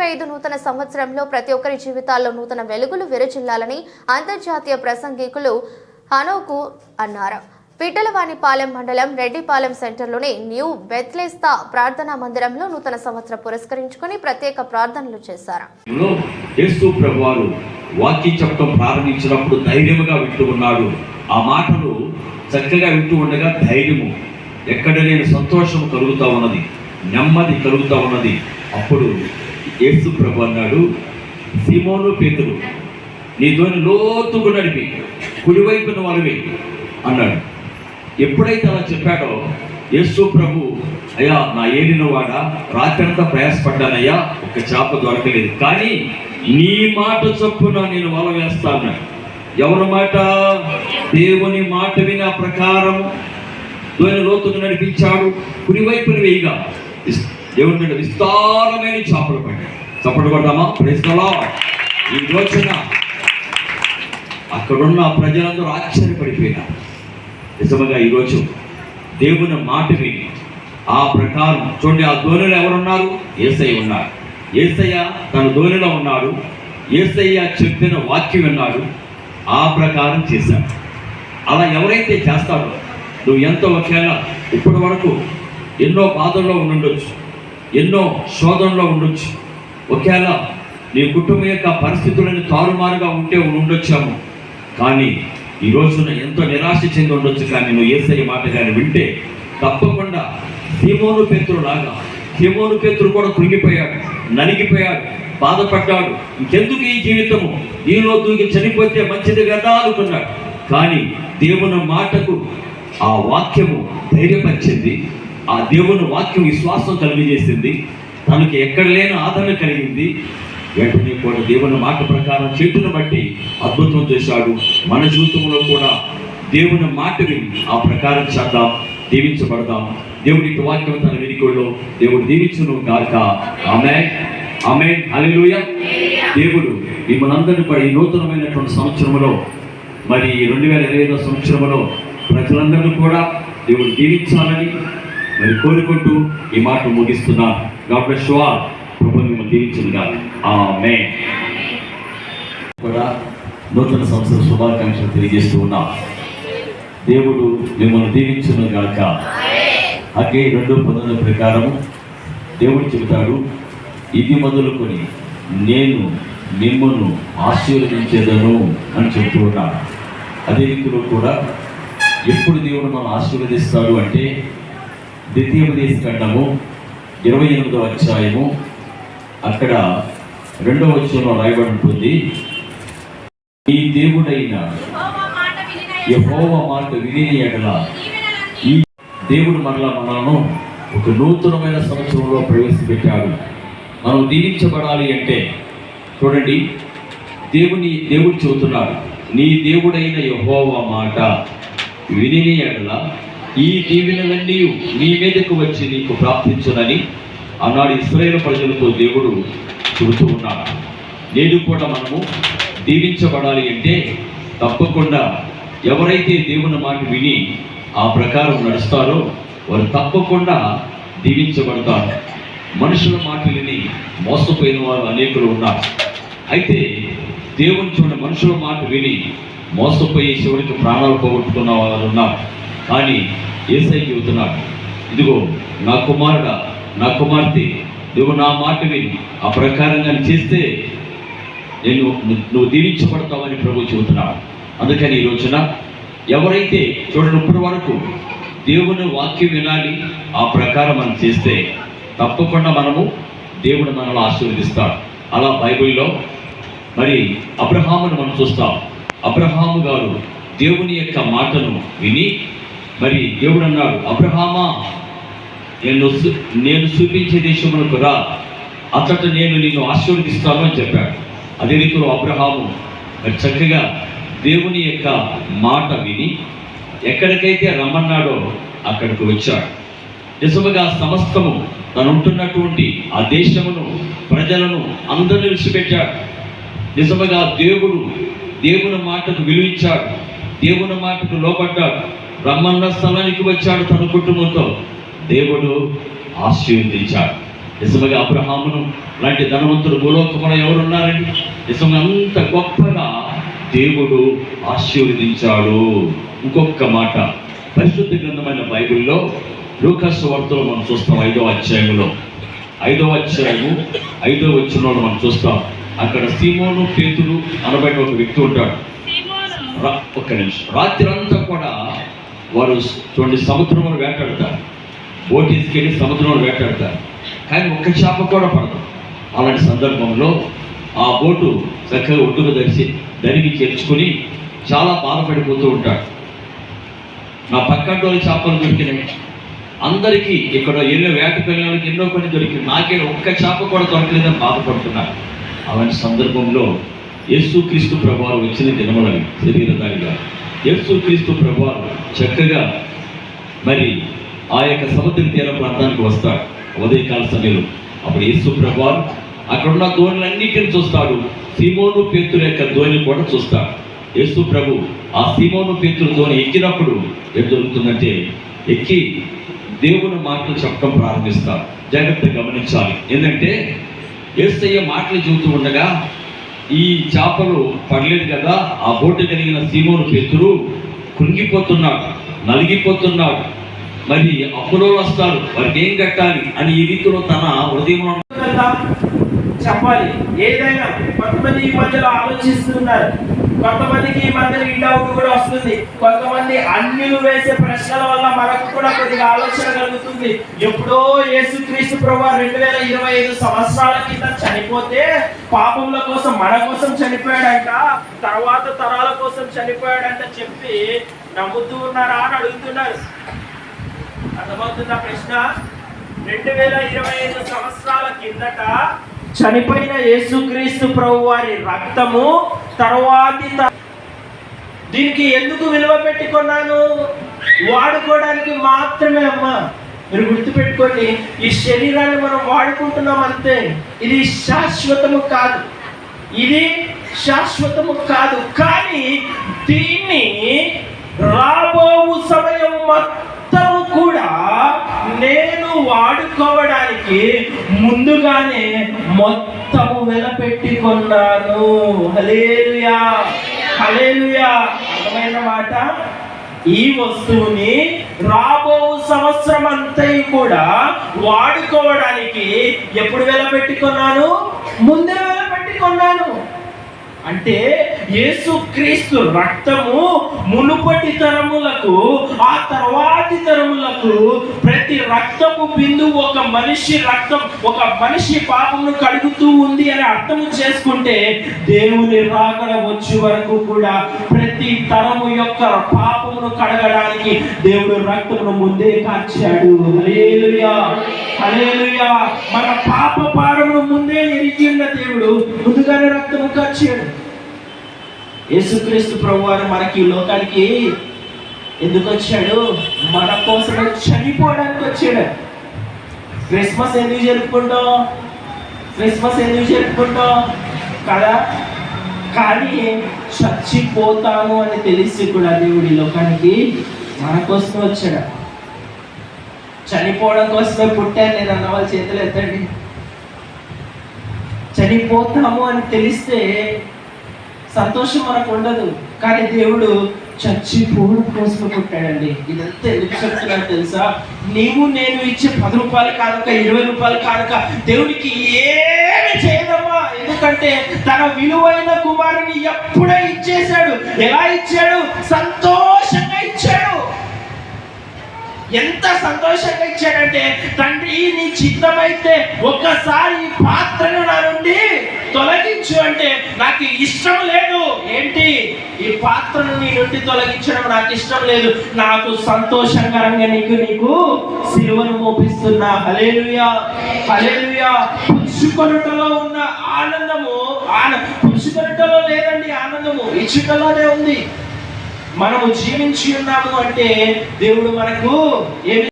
ఇరవై ఐదు నూతన సంవత్సరంలో ప్రతి ఒక్కరి జీవితాల్లో నూతన వెలుగులు విరచిల్లాలని అంతర్జాతీయ ప్రసంగికులు హనోకు అన్నారు. పిట్టలవాణిపాలెం మండలం రెడ్డిపాలెం సెంటర్లోని న్యూ బెత్లేస్తా ప్రార్థనా మందిరంలో నూతన సంవత్సరం పురస్కరించుకుని ప్రత్యేక ప్రార్థనలు చేశారు. వాక్య చెప్పడం ప్రారంభించినప్పుడు ధైర్యముగా వింటూ ఉన్నాడు. ఆ మాటలు చక్కగా వింటూ ఉండగా ధైర్యము ఎక్కడ లేని సంతోషం కలుగుతూ ఉన్నది నెమ్మది కలుగుతూ ఉన్నది. అప్పుడు యేసు ప్రభు అన్నాడు సీమోను నీ నీతోని లోతుకు నడిపి కుడివైపున వలవి అన్నాడు. ఎప్పుడైతే అలా చెప్పాడో యేసు ప్రభు అయ్యా నా ఏలిన వాడ రాత్రంతా ప్రయాసపడ్డానయ్యా ఒక చేప దొరకలేదు కానీ నీ మాట చొప్పున నేను వల వేస్తాను ఎవరి మాట? దేవుని మాట విని ఆ ప్రకారం దోని లోతుకు నడిపించాడు కుడివైపున వేయగా. దేవుని మీద విస్తారమైన చేపలు పడ్డాయి. చప్పట్లు కొడదామా? ప్రశ్నలో ఈ రోజున అక్కడున్న ప్రజలందరూ ఆశ్చర్యపడిపోయినారు. నిజముగా ఈరోజు దేవుని మాట విని ఆ ప్రకారం చూడండి ఆ ధోనిలో ఎవరున్నారు? ఏసయ్య ఉన్నారు. ఏసయ్య తన ధోనిలో ఉన్నాడు. ఏసయ్య చెప్పిన వాక్యం విన్నాడు. ఆ ప్రకారం చేశాడు. అలా ఎవరైతే చేస్తాడో నువ్వు ఎంతో ఒకవేళ ఇప్పటి వరకు ఎన్నో బాధల్లో ఉండొచ్చు ఎన్నో శోధనలో ఉండొచ్చు. ఒకవేళ నీ కుటుంబం యొక్క పరిస్థితులను తారుమారుగా ఉంటే ఉండొచ్చాము. కానీ ఈ రోజున ఎంతో నిరాశ చెంది ఉండొచ్చు. కానీ నువ్వు ఏసరి మాట కానీ వింటే తప్పకుండా సీమోను పేతురు లాగా సీమోను పేతురు కూడా కృంగిపోయాడు నలిగిపోయాడు బాధపడ్డాడు. ఇంకెందుకు ఈ జీవితము? దీనిలో దూకి చనిపోతే మంచిది కదా అనుకున్నాడు. కానీ దేవుని మాటకు ఆ వాక్యము ధైర్యపరిచింది. ఆ దేవుని వాక్యం విశ్వాసం కలిగజేసింది. తనకి ఎక్కడ లేని ఆదరణ కలిగింది. వెంటనే కూడా దేవుని మాట ప్రకారం చేతును బట్టి అద్భుతం చేశాడు. మన జీవితంలో కూడా దేవుని మాట విని ఆ ప్రకారం చేద్దాం దీవించబడదాం. దేవుడి యొక్క వాక్యం తన వెనుకల్లో దేవుడు దీవించును గాక. ఆమె ఆమె అలెలుయ దేవుడు మిమ్మల్ని కూడా ఈ నూతనమైనటువంటి సంవత్సరంలో మరి రెండు వేల ఇరవై ఐదో సంవత్సరంలో ప్రజలందరినీ కూడా దేవుడు దీవించాలని మరి కోరుకుంటూ ఈ మాట ముగిస్తున్నా. డాక్టర్ షువా ప్రభు మిమ్మల్ని దీవించునుగా ఆమె కూడా నూతన సంవత్సర శుభాకాంక్షలు తెలియజేస్తూ ఉన్నా. దేవుడు మిమ్మల్ని దీవించును గాక అగే రెండు పదుల ప్రకారము దేవుడు చెబుతాడు. ఇది మొదలుకొని నేను మిమ్మల్ని ఆశీర్వదించేదను అని చెప్తూ ఉన్నాడు అదే రీతిలో కూడా ఎప్పుడు దేవుడు మనం ఆశీర్వదిస్తాడు అంటే ద్వితీయోపదేశ ఖండము ఇరవై ఎనిమిదవ అధ్యాయము అక్కడ రెండవ వచ్చంలో రాయబడి ఉంటుంది. ఈ దేవుడైన యహోవ మాట విని ఎడల ఈ దేవుడు మరలా మనలను ఒక నూతనమైన సంవత్సరంలో ప్రవేశపెట్టాడు. మనం దీవించబడాలి అంటే చూడండి దేవుని దేవుడు చెబుతున్నాడు నీ దేవుడైన యహోవ మాట విని ఎడల ఈ దీవెనలన్నీ నీ మీదకు వచ్చి నీకు ప్రాప్తించునని ఆనాడు ఇస్రాయేల్ ప్రజలతో దేవుడు చెబుతూ ఉన్నాడు. నేడు కూడా మనము దీవించబడాలి అంటే తప్పకుండా ఎవరైతే దేవుని మాట విని ఆ ప్రకారం నడుస్తారో వారు తప్పకుండా దీవించబడతారు. మనుషుల మాట విని మోసపోయిన వారు అనేకులు ఉన్నారు. అయితే దేవుని చూడ మనుషుల మాట విని మోసపోయి చివరికి ప్రాణాలు పోగొట్టుకున్న వారు ఉన్నారు. అని ఏసై చెబుతున్నాడు ఇదిగో నా కుమారుడా నా కుమార్తె నువ్వు నా మాట విని ఆ ప్రకారంగా చేస్తే నేను నువ్వు దీవించబడతావని ప్రభు చెబుతున్నాడు. అందుకని ఈ రోజున ఎవరైతే చూడండి ఇప్పటి వరకు దేవుని వాక్యం వినాలి ఆ ప్రకారం మనం చేస్తే తప్పకుండా మనము దేవుడు మనల్ని ఆశీర్వదిస్తాడు. అలా బైబిల్లో మరి అబ్రహామును మనం చూస్తాం. అబ్రహాము గారు దేవుని యొక్క మాటను విని మరి దేవుడు అన్నాడు అబ్రహామా నేను నేను చూపించే దేశమునకు రా. అతట నేను నిన్ను ఆశీర్వదిస్తాను అని చెప్పాడు. అదే రీతిలో అబ్రహాము మరి చక్కగా దేవుని యొక్క మాట విని ఎక్కడికైతే రమ్మన్నాడో అక్కడికి వచ్చాడు. నిజముగా సమస్తము తను ఉంటున్నటువంటి ఆ దేశమును ప్రజలను అందరిని విడిచిపెట్టాడు. నిజముగా దేవుడు దేవుని మాటకు విలువించాడు. దేవుని మాటకు లోపడ్డాడు రమ్మన్న స్థలానికి వచ్చాడు తన కుటుంబంతో. దేవుడు ఆశీర్వదించాడు. నిజంగా అబ్రహామును లాంటి ధనవంతుడు భూలోకమున ఎవరున్నారండి? నిజంగా అంత గొప్పగా దేవుడు ఆశీర్వదించాడు. ఇంకొక మాట పరిశుద్ధ గ్రంథమైన బైబిల్లో లూకస్ వార్తలో మనం చూస్తాం ఐదో అధ్యాయంలో. ఐదో అధ్యాయము ఐదో వచ్చిన మనం చూస్తాం. అక్కడ సీమోను పేతురు అనబడిన ఒక వ్యక్తి ఉంటాడు. రా- ఒక్క నిమిషం. రాత్రి అంతా కూడా వారు చూడండి సముద్రంలో వేటాడతారు. బోట్ తీసుకెళ్ళి సముద్రంలో వేటాడతారు. కానీ ఒక్క చేప కూడా పడదు. అలాంటి సందర్భంలో ఆ బోటు చక్కగా ఒడ్డుకు దరిచి దరిగి చేర్చుకుని చాలా బాధపడిపోతూ ఉంటాడు. నా పక్కంటోని చేపలు దొరికినాయి. అందరికీ ఇక్కడ ఎన్నో వేటకు వెళ్ళిన ఎన్నో కొన్ని దొరికింది నాకే ఒక్క చేప కూడా దొరకలేదని బాధపడుతున్నారు. అలాంటి సందర్భంలో యేసుక్రీస్తు ప్రభువారు వచ్చిన దినములని శరీరధారిగా. యేసుక్రీస్తు ప్రభువారు చక్కగా మరి ఆ యొక్క సముద్ర తీర ప్రాంతానికి వస్తాడు. ఉదయకాల సమయంలో. అప్పుడు యేసు ప్రభావం అక్కడ ఉన్న ధోనులన్నిటిని చూస్తాడు. సీమోను పేతురు యొక్క ధోని కూడా చూస్తాడు. యేసు ప్రభు ఆ సీమోను పేతురు ధోని ఎక్కినప్పుడు ఏం జరుగుతుందంటే ఎక్కి దేవుని మాటలు చెప్పడం ప్రారంభిస్తారు. జాగ్రత్త గమనించాలి. ఏంటంటే ఏసయ్య మాటలు చెబుతూ ఉండగా ఈ చేపలు పడలేదు కదా ఆ బోటు కలిగిన సీమోను పేతురు కృంగిపోతున్నావు నలిగిపోతున్నావు. మరి అప్పులో వస్తారు వారికి ఏం కట్టాలి అని ఈ రీతిలో తన హృదయంలో కదా చెప్పాలి. ఏదైనా కొంతమంది ఈ మధ్యలో ఆలోచిస్తున్నారు కొంతమందికి ఈ మధ్యలో ఈ డౌట్ కూడా వస్తుంది. కొంతమంది అన్యులు వేసే ప్రశ్నల వల్ల మనకు కూడా కొద్దిగా ఆలోచన కలుగుతుంది. ఎప్పుడో యేసుక్రీస్తు ప్రభు రెండు వేల ఇరవై ఐదు సంవత్సరాల కింద చనిపోతే పాపముల కోసం మన కోసం చనిపోయాడంట. తర్వాత తరాల కోసం చనిపోయాడంట చెప్పి నమ్ముతూ ఉన్నారా అని అడుగుతున్నారు. అర్థమవుతుందా ప్రశ్న? రెండు వేల ఇరవై ఐదు సంవత్సరాల కిందట చనిపోయిన యేసుక్రీస్తు ప్రభు వారి రక్తము తర్వాతి దీనికి ఎందుకు విలువ పెట్టుకున్నాను? వాడుకోవడానికి మాత్రమే అమ్మా. మీరు గుర్తుపెట్టుకోండి ఈ శరీరాన్ని మనం వాడుకుంటున్నాం అంతే. ఇది శాశ్వతము కాదు. ఇది శాశ్వతము కాదు. కానీ దీన్ని రాబో సమయం మొత్తం కూడా నేను వాడుకోవడానికి ముందుగానే మొత్తము వెలపెట్టి కొన్నాను హలేలుయా హలేలుయా అర్థమైన మాట? ఈ వస్తువుని రాబో సంవత్సరం అంతా కూడా వాడుకోవడానికి ఎప్పుడు వెలపెట్టుకున్నాను? ముందే అంటే యేసుక్రీస్తు రక్తము మునుపటి తరములకు ఆ తర్వాతి తరములకు ప్రతి రక్తము బిందు ఒక మనిషి రక్తం ఒక మనిషి పాపమును కడుగుతూ ఉంది అని అర్థం చేసుకుంటే దేవుని రాకడ వచ్చే వరకు కూడా ప్రతి తరము యొక్క పాపమును కడగడానికి దేవుడు రక్తమును ముందే కాచాడు. హల్లెలూయా. మన పాప పారమును ముందే ఎరిగి ఉన్న దేవుడు ముందుగానే రక్తము కాచాడు యేసుక్రీస్తు ప్రభువారు మనకి ఈ లోకానికి ఎందుకు వచ్చాడు? మన కోసమే చనిపోవడానికి వచ్చాడు. క్రిస్మస్ ఎందుకు జరుపుకుంటాం? క్రిస్మస్ ఎందుకు జరుపుకుంటాం? కదా? కానీ చచ్చిపోతాము అని తెలిసి కూడా దేవుడు ఈ లోకానికి మన కోసమే వచ్చాడు. చనిపోవడం కోసమే పుట్టాను నేను అన్న వాళ్ళ చేతులు ఎత్తండి. చనిపోతాము అని తెలిస్తే సంతోషం మనకు ఉండదు. కానీ దేవుడు చచ్చిపోవడం కోసం పుట్టాడండి. ఇదంతా ఎందుకు చెప్తున్నాడు తెలుసా? నీవు నేను ఇచ్చే పది రూపాయలు కానుక ఇరవై రూపాయలు కానుక దేవుడికి ఏమి చేయదమ్మా. ఎందుకంటే తన విలువైన కుమారుని ఎప్పుడే ఇచ్చేశాడు. ఎలా ఇచ్చాడు? సంతోషంగా ఎంత సంతోషంగా ఇచ్చాడంటే తండ్రి నీ చిత్తమైతే ఒక్కసారి ఈ పాత్రను నా నుండి తొలగించు అంటే నాకు ఇష్టం లేదు. ఏంటి? ఈ పాత్రను నీ నుండి తొలగించడం నాకు ఇష్టం లేదు. నాకు సంతోషకరంగా నీకు నీకు సిలువను మోపిస్తున్నా. హలేలుయా హలేలుయా పుచ్చుకొనుటలో ఉన్న ఆనందము ఆన పుచ్చుకొనుటలో లేదండి ఆనందము ఇచ్చుటలోనే ఉంది. మనము జీవించి ఉన్నాము అంటే దేవుడు మనకు ఏమి